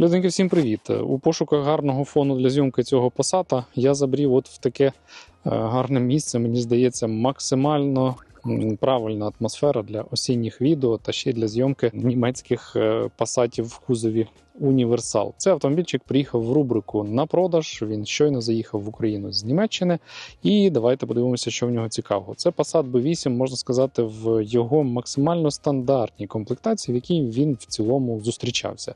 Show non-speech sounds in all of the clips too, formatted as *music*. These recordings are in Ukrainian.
Людинки, всім привіт! У пошуках гарного фону для зйомки цього пасата я забрів от в таке е, гарне місце. Мені здається, максимально правильна атмосфера для осінніх відео та ще й для зйомки німецьких е, пасатів в кузові Універсал. Цей автомобільчик приїхав в рубрику на продаж. Він щойно заїхав в Україну з Німеччини. І давайте подивимося, що в нього цікавого. Це Passat B8, можна сказати, в його максимально стандартній комплектації, в якій він в цілому зустрічався.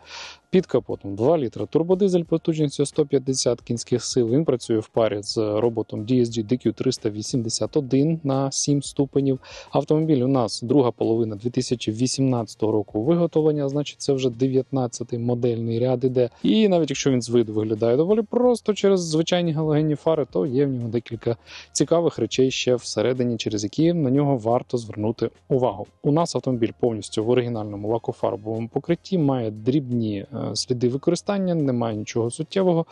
Під капотом 2 літра турбодизель потужністю 150 кінських сил. Він працює в парі з роботом DSG DQ381 на 7 ступенів. Автомобіль у нас друга половина 2018 року виготовлення, значить це вже 19-й модельний ряд іде. І навіть якщо він з виду виглядає доволі просто через звичайні галогенні фари, то є в нього декілька цікавих речей ще всередині, через які на нього варто звернути увагу. У нас автомобіль повністю в оригінальному лакофарбовому покритті має дрібні е, сліди використання, немає нічого суттєвого.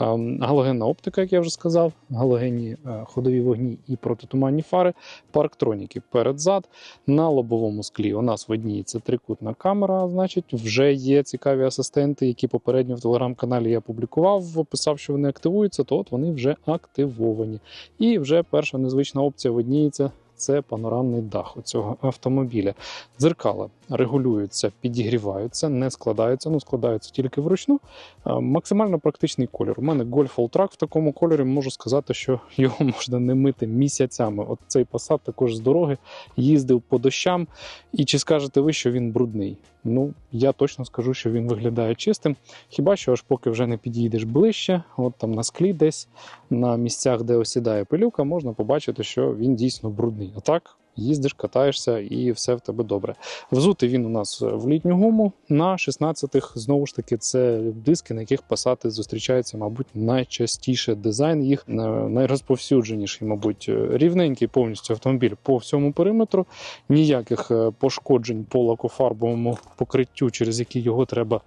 Ем, Галогенна оптика, як я вже сказав, галогенні е, ходові вогні і протитуманні фари, парктроніки перед-зад. На лобовому склі у нас видніється трикутна камера. Значить, вже є цікаві асистенти, які попередньо в телеграм-каналі я публікував, писав, що вони активуються, то от вони вже активовані. І вже перша незвична опція видніється. Це панорамний дах у цього автомобіля. Дзеркала регулюються, підігріваються, не складаються, ну складаються тільки вручну. Максимально практичний колір. У мене Golf Track в такому кольорі можу сказати, що *laughs* його можна не мити місяцями. От цей Passat також з дороги їздив по дощам. І чи скажете ви, що він брудний? Ну, я точно скажу, що він виглядає чистим. Хіба що аж поки вже не підійдеш ближче, от там на склі, десь на місцях, де осідає пилюка, можна побачити, що він дійсно брудний. А так їздиш, катаєшся і все в тебе добре. Взутий він у нас в літню гуму на 16-х. Знову ж таки, це диски, на яких пасати зустрічаються, мабуть, найчастіше дизайн їх е, найрозповсюдженіший, мабуть, е, рівненький повністю автомобіль по всьому периметру. Ніяких е, пошкоджень по лакофарбовому покриттю, через які його треба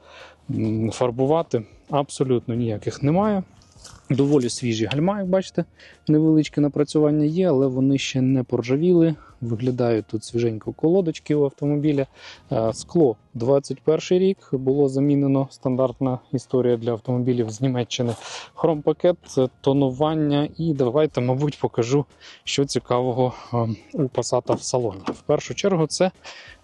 фарбувати, абсолютно ніяких немає. Доволі свіжі гальма, як бачите, невеличке напрацювання є, але вони ще не поржавіли. Виглядають тут свіженько колодочки у автомобіля. Е, Скло 21 рік було замінено. Стандартна історія для автомобілів з Німеччини. Хромпакет, тонування. І давайте, мабуть, покажу, що цікавого е, у Passat в салоні. В першу чергу, це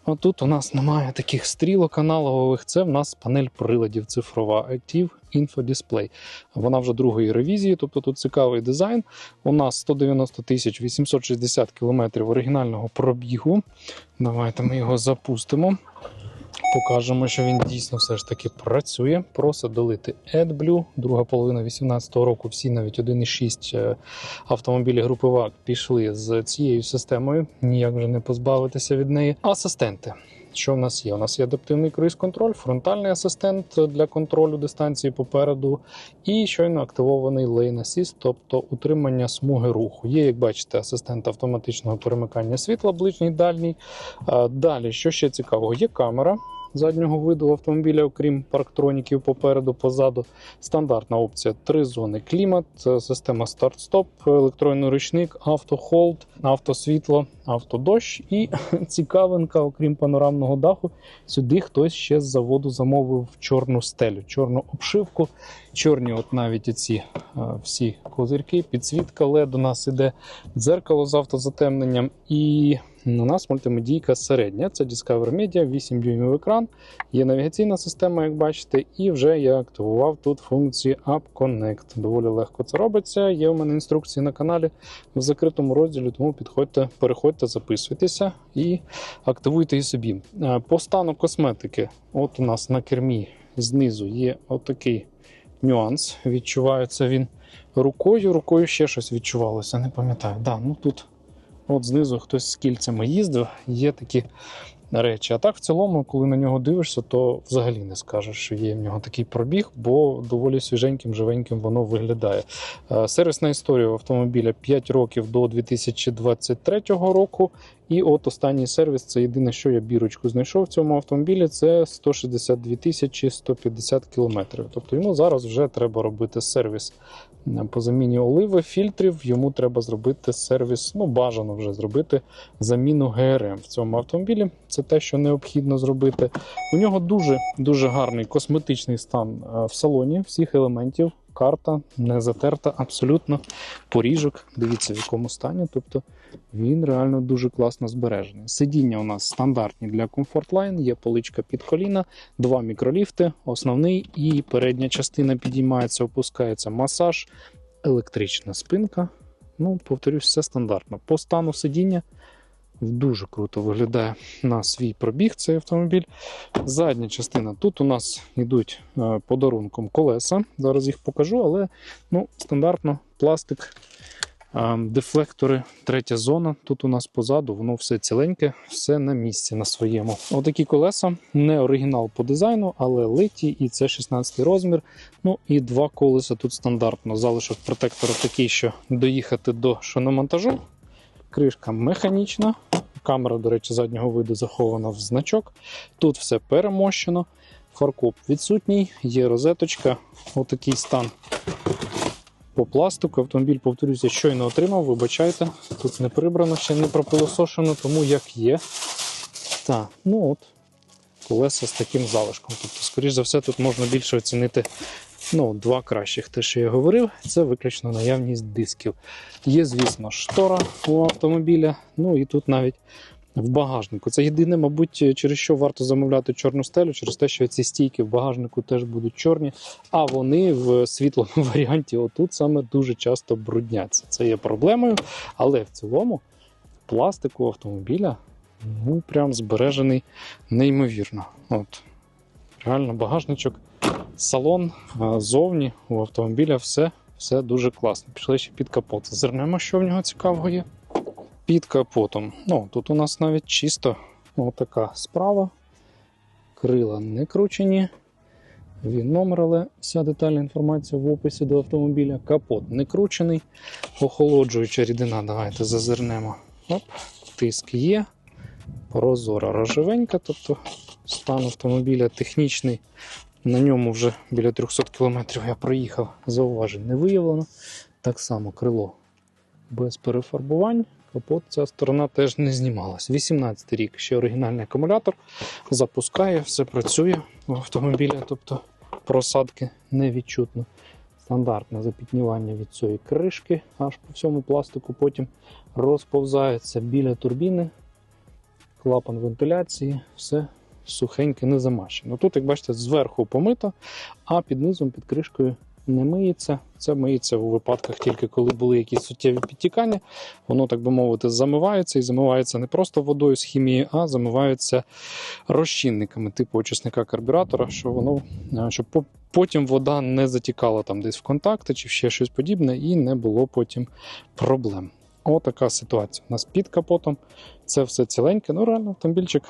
отут у нас немає таких стрілок аналогових. Це в нас панель приладів цифрова Active Info. Вона вже другої ревізії, тобто тут цікавий дизайн. У нас 190 тисяч 860 кілометрів оригінального пробігу. Давайте ми його запустимо. Покажемо, що він дійсно все ж таки працює. Просить долити AdBlue. Друга половина 2018 року. Всі навіть 1,6 е, автомобілі групи ВАК пішли з цією системою. Ніяк вже не позбавитися від неї. Асистенти. Що в нас є? У нас є адаптивний круїз-контроль, фронтальний асистент для контролю дистанції попереду, і щойно активований Lane Assist, тобто утримання смуги руху. Є, як бачите, асистент автоматичного перемикання світла, ближній дальній. Далі, що ще цікавого, є камера заднього виду автомобіля, окрім парктроніків попереду, позаду. Стандартна опція: три зони клімат, система старт-стоп, електронний ручник, автохолд, автосвітло, автодощ і *laughs* цікавинка, окрім панорамного даху, сюди хтось ще з заводу замовив чорну стелю, чорну обшивку, чорні, от навіть ці всі козирки, підсвітка LED у нас іде, дзеркало з автозатемненням і. У нас мультимедійка середня, це Discover Media, 8 дюймів екран, є навігаційна система, як бачите, і вже я активував тут функцію App Connect. Доволі легко це робиться. Є у мене інструкції на каналі в закритому розділі, тому підходьте, переходьте, записуйтеся і активуйте її собі. Е, По стану косметики, от у нас на кермі знизу є отакий нюанс. Відчувається він рукою, рукою ще щось відчувалося, не пам'ятаю. Да, ну тут От знизу хтось з кільцями їздив, є такі речі. А так, в цілому, коли на нього дивишся, то взагалі не скажеш, що є в нього такий пробіг, бо доволі свіженьким, живеньким воно виглядає. Е, Сервісна історія автомобіля 5 років до 2023 року. І от останній сервіс це єдине, що я бірочку знайшов в цьому автомобілі. Це 162 тисячі 150 кілометрів. Тобто йому зараз вже треба робити сервіс е, по заміні оливи, фільтрів. Йому треба зробити сервіс, ну бажано вже зробити заміну ГРМ в цьому автомобілі. Це те, що необхідно зробити. У нього дуже дуже гарний косметичний стан е, в салоні всіх елементів. Карта не затерта, абсолютно поріжок. Дивіться, в якому стані. Тобто він реально дуже класно збережений. Сидіння у нас стандартні для Line, є поличка під коліна, два мікроліфти, основний і передня частина підіймається, опускається масаж, електрична спинка. Ну, повторюсь, все стандартно. По стану сидіння дуже круто виглядає на свій пробіг цей автомобіль. Задня частина. Тут у нас йдуть е, подарунком колеса. Зараз їх покажу, але ну, стандартно пластик, е, дефлектори, третя зона. Тут у нас позаду, воно все ціленьке, все на місці на своєму. Отакі колеса, не оригінал по дизайну, але литі, і це 16 розмір. Ну і два колеса тут стандартно. Залишок протектора такий, що доїхати до шиномонтажу. Кришка механічна. Камера, до речі, заднього виду захована в значок. Тут все перемощено. Фаркоп відсутній, є розеточка. Отакий стан по пластику. Автомобіль, повторюся, щойно отримав. Вибачайте, тут не прибрано, ще не пропилосошено, тому як є. Так, ну от, колеса з таким залишком. Тобто, скоріш за все, тут можна більше оцінити ну, два кращих. Те, що я говорив, це виключно наявність дисків. Є, звісно, штора у автомобіля. Ну і тут навіть в багажнику. Це єдине, мабуть, через що варто замовляти чорну стелю, через те, що ці стійки в багажнику теж будуть чорні, а вони в світлому *laughs* варіанті отут саме дуже часто брудняться. Це є проблемою, але в цілому пластику автомобіля ну прям збережений неймовірно. От. Реально багажничок, салон зовні у автомобіля все, все дуже класно. Пішли ще під капот. Зернемо, що в нього цікавого є. Під капотом. Ну, тут у нас навіть чисто така справа. Крила не кручені. Він номер, але вся детальна інформація в описі до автомобіля. Капот не кручений. Охолоджуюча рідина. Давайте зазирнемо. Оп, тиск є. Прозора рожевенька, тобто стан автомобіля технічний. На ньому вже біля 300 км я проїхав, зауважень не виявлено. Так само крило без перефарбувань. Капот ця сторона теж не знімалась. 18 рік ще оригінальний акумулятор. Запускає, все працює в автомобілі, тобто просадки невідчутно. Стандартне запітнівання від цієї кришки аж по всьому пластику. Потім розповзається біля турбіни, клапан вентиляції, все сухеньке, не замащено. Тут, як бачите, зверху помито, а під низом, під кришкою не миється. Це миється у випадках тільки коли були якісь суттєві підтікання. Воно, так би мовити, замивається і замивається не просто водою з хімії, а замивається розчинниками типу очисника карбюратора, що воно е, щоб потім вода не затікала там десь в контакти чи ще щось подібне, і не було потім проблем. Отака ситуація. У нас під капотом це все ціленьке. Ну, реально, автомобільчик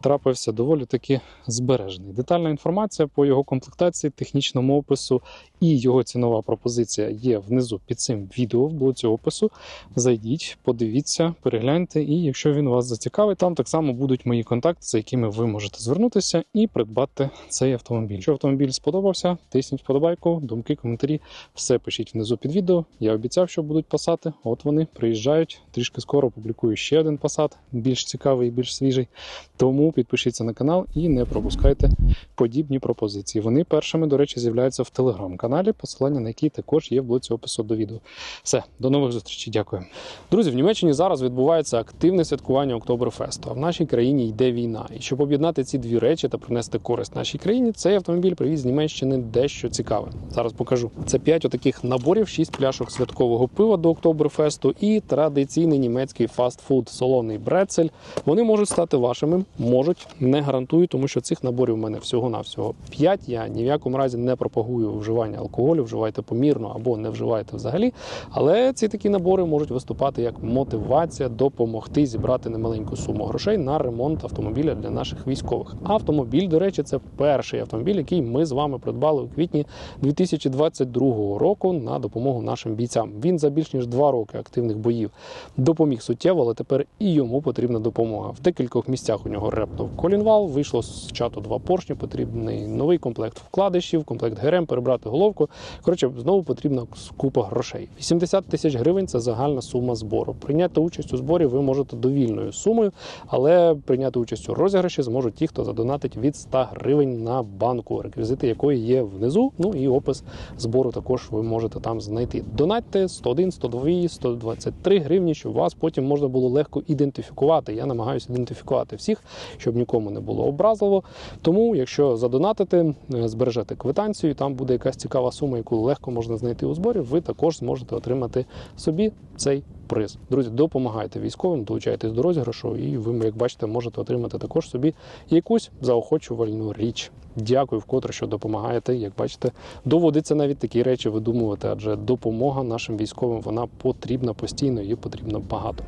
трапився доволі таки збережений. Детальна інформація по його комплектації, технічному опису і його цінова пропозиція є внизу під цим відео в блоці опису. Зайдіть, подивіться, перегляньте, і якщо він вас зацікавить, там так само будуть мої контакти, за якими ви можете звернутися і придбати цей автомобіль. Якщо автомобіль сподобався, тисніть вподобайку, думки, коментарі, все пишіть внизу під відео. Я обіцяв, що будуть пасати. От вони приїжджають. Трішки скоро публікую ще один пасат, більш цікавий і більш свіжий. Тому підпишіться на канал і не пропускайте подібні пропозиції. Вони першими, до речі, з'являються в телеграм-каналі, посилання на який також є в блоці опису до відео. Все, до нових зустрічей. Дякую. Друзі, в Німеччині зараз відбувається активне святкування Октоберфесту. А в нашій країні йде війна. І щоб об'єднати ці дві речі та принести користь нашій країні, цей автомобіль привіз з Німеччини дещо цікаве. Зараз покажу. Це 5 отаких наборів, 6 пляшок святкового пива до Октоберфесту і традиційний німецький фастфуд солоний брецель. Вони можуть стати вашими. Допоможуть. Не гарантую, тому що цих наборів у мене всього-навсього 5. Я ні в якому разі не пропагую вживання алкоголю, вживайте помірно або не вживайте взагалі. Але ці такі набори можуть виступати як мотивація допомогти зібрати немаленьку суму грошей на ремонт автомобіля для наших військових. Автомобіль, до речі, це перший автомобіль, який ми з вами придбали у квітні 2022 року на допомогу нашим бійцям. Він за більш ніж два роки активних боїв допоміг суттєво, але тепер і йому потрібна допомога. В декількох місцях у нього репнув колінвал, вийшло з чату два поршні, потрібний новий комплект вкладишів, комплект ГРМ, перебрати головку. Коротше, знову потрібна купа грошей. 80 тисяч гривень це загальна сума збору. Прийняти участь у зборі ви можете довільною сумою, але прийняти участь у розіграші зможуть ті, хто задонатить від 100 гривень на банку, реквізити якої є внизу. Ну і опис збору також ви можете там знайти. Донатьте 101, 102, 123 гривні, щоб вас потім можна було легко ідентифікувати. Я намагаюся ідентифікувати всіх, щоб нікому не було образливо. Тому, якщо задонатите, е, збережете квитанцію, там буде якась цікава сума, яку легко можна знайти у зборі, ви також зможете отримати собі цей приз. Друзі, допомагайте військовим, долучайтесь до розіграшу, і ви, як бачите, можете отримати також собі якусь заохочувальну річ. Дякую вкотре, що допомагаєте. Як бачите, доводиться навіть такі речі видумувати, адже допомога нашим військовим вона потрібна постійно, її потрібно багато.